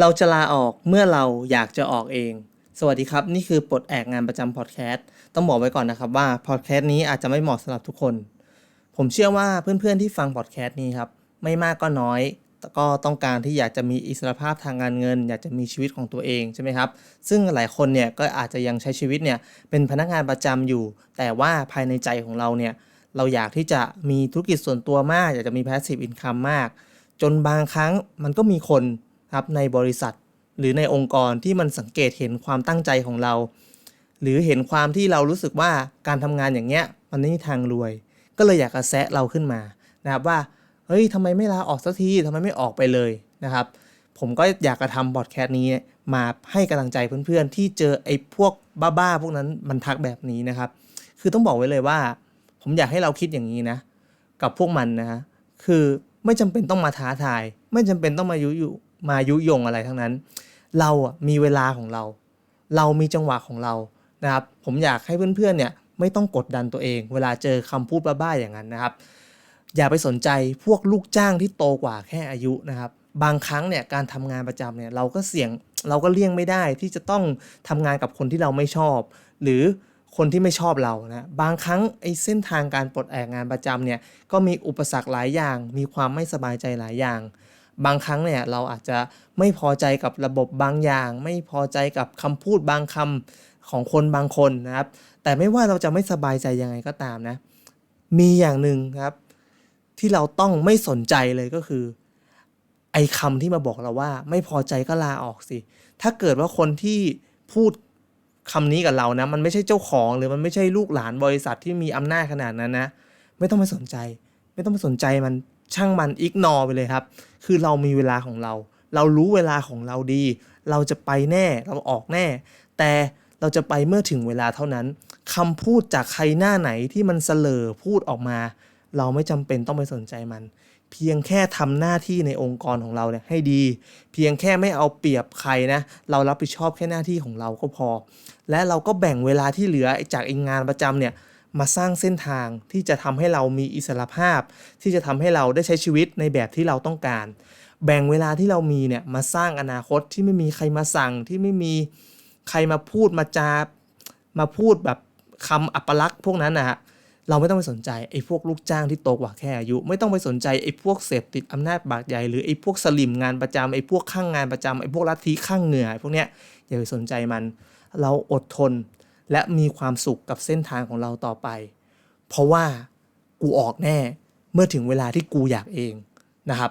เราจะลาออกเมื่อเราอยากจะออกเอง สวัสดีครับ นี่คือปลดแอกงานประจำพอดแคสต์ต้องบอกไว้ก่อนนะครับว่าพอดแคสต์นี้อาจจะไม่เหมาะสำหรับทุกคน ผมเชื่อว่าเพื่อนๆที่ฟังพอดแคสต์นี้ครับ ไม่มากก็น้อยก็ต้องการที่อยากจะมีอิสรภาพทางการเงิน อยากจะมีชีวิตของตัวเองใช่ไหมครับ ซึ่งหลายคนเนี่ยก็อาจจะยังใช้ชีวิตเนี่ยเป็นพนักงานประจำอยู่ แต่ว่าภายในใจของเราเนี่ยเราอยากที่จะมีธุรกิจส่วนตัวมาก อยากจะมี passive income มาก จนบางครั้งมันก็มีคน ครับในบริษัท หรือในองค์กรที่มันสังเกตเห็นความตั้งใจของเรา หรือเห็นความที่เรารู้สึกว่าการทำงานอย่างเงี้ยมันไม่มีทางรวย ก็เลยอยากจะแซะเราขึ้นมานะครับว่าเฮ้ยทำไมไม่ลาออกสักทีทำไมไม่ออกไปเลยนะครับ ผมก็อยากจะทำบอดแคสต์นี้มาให้กำลังใจเพื่อนๆ ที่เจอไอ้พวกบ้าๆพวกนั้นมันทักแบบนี้นะครับ คือต้องบอกไว้เลยว่า ผมอยากให้เราคิดอย่างนี้นะ กับพวกมันนะฮะคือไม่จำเป็นต้องมาท้าทาย ไม่จำเป็นต้องมายุยุ มายุยงอะไรทั้งนั้น เราอะมีเวลาของเรา เรามีจังหวะของเรานะครับ ผมอยากให้เพื่อนๆเนี่ยไม่ต้องกดดันตัวเอง เวลาเจอคำพูดบ้าๆอย่างนั้นนะครับ อย่าไปสนใจพวกลูกจ้างที่โตกว่าแค่อายุนะครับ บางครั้งเนี่ยการทำงานประจำเนี่ยเราก็เสี่ยงเราก็เลี่ยงไม่ได้ที่จะต้องทำงานกับคนที่เราไม่ชอบ หรือคนที่ไม่ชอบเรานะบางครั้งไอ้เส้นทางการปลดแอกงานประจำเนี่ยก็มีอุปสรรคหลายอย่าง มีความไม่สบายใจหลายอย่าง บางครั้งเนี่ยเราอาจจะไม่พอใจกับระบบบางอย่าง ไม่พอใจกับคำพูดบางคำของคนบางคนนะครับ แต่ไม่ว่าเราจะไม่สบายใจยังไงก็ตามนะ มีอย่างหนึ่งครับ ที่เราต้องไม่สนใจเลยก็คือ ไอ้คำที่มาบอกเราว่า ไม่พอใจก็ลาออกสิ ถ้าเกิดว่าคนที่พูดคำนี้กับเรานะ มันไม่ใช่เจ้าของหรือมันไม่ใช่ลูกหลานบริษัทที่มีอำนาจขนาดนั้นนะ ไม่ต้องไปสนใจ ไม่ต้องไปสนใจมัน ช่างมันอิกนอไปเลยครับ คือเรามีเวลาของเรา เรารู้เวลาของเราดี เราจะไปแน่เราออกแน่ แต่เราจะไปเมื่อถึงเวลาเท่านั้นคำพูดจากใครหน้าไหนที่มันเสลอพูดออกมา เราไม่จำเป็นต้องไปสนใจมัน เพียงแค่ทำหน้าที่ในองค์กรของเราเนี่ยให้ดี เพียงแค่ไม่เอาเปรียบใครนะ เรารับผิดชอบแค่หน้าที่ของเราก็พอ และเราก็แบ่งเวลาที่เหลือจากอ้งานประจำเนี่ย มาสร้างเส้นทางที่จะทำให้เรามีอิสรภาพ ที่จะทำให้เราได้ใช้ชีวิตในแบบที่เราต้องการ แบ่งเวลาที่เรามีเนี่ยมาสร้างอนาคตที่ไม่มีใครมาสั่งที่ไม่มีใครมาพูดมาจามาพูดแบบคำอัปลักษณ์พวกนั้นนะฮะเราไม่ต้องไปสนใจไอ้พวกลูกจ้างที่โตกว่าแค่อายุ ไม่ต้องไปสนใจไอ้พวกเสพติดอำนาจบาดใหญ่หรือไอ้พวกสลิมงานประจำไอ้พวกข้างงานประจำไอ้พวกลัทธิข้างเหงื่อพวกเนี้ยอย่าไปสนใจมัน เราอดทน และมีความสุขกับเส้นทางของเราต่อไป เพราะว่ากูออกแน่เมื่อถึงเวลาที่กูอยากเองนะครับ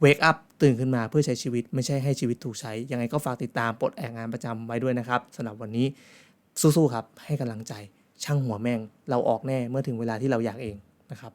เวกอัพตื่นขึ้นมาเพื่อใช้ชีวิตไม่ใช่ให้ชีวิตถูกใช้ ยังไงก็ฝากติดตามปลดแอกงานประจำไว้ด้วยนะครับสำหรับวันนี้สู้ๆครับให้กำลังใจช่างหัวแม่งเราออกแน่เมื่อถึงเวลาที่เราอยากเองนะครับ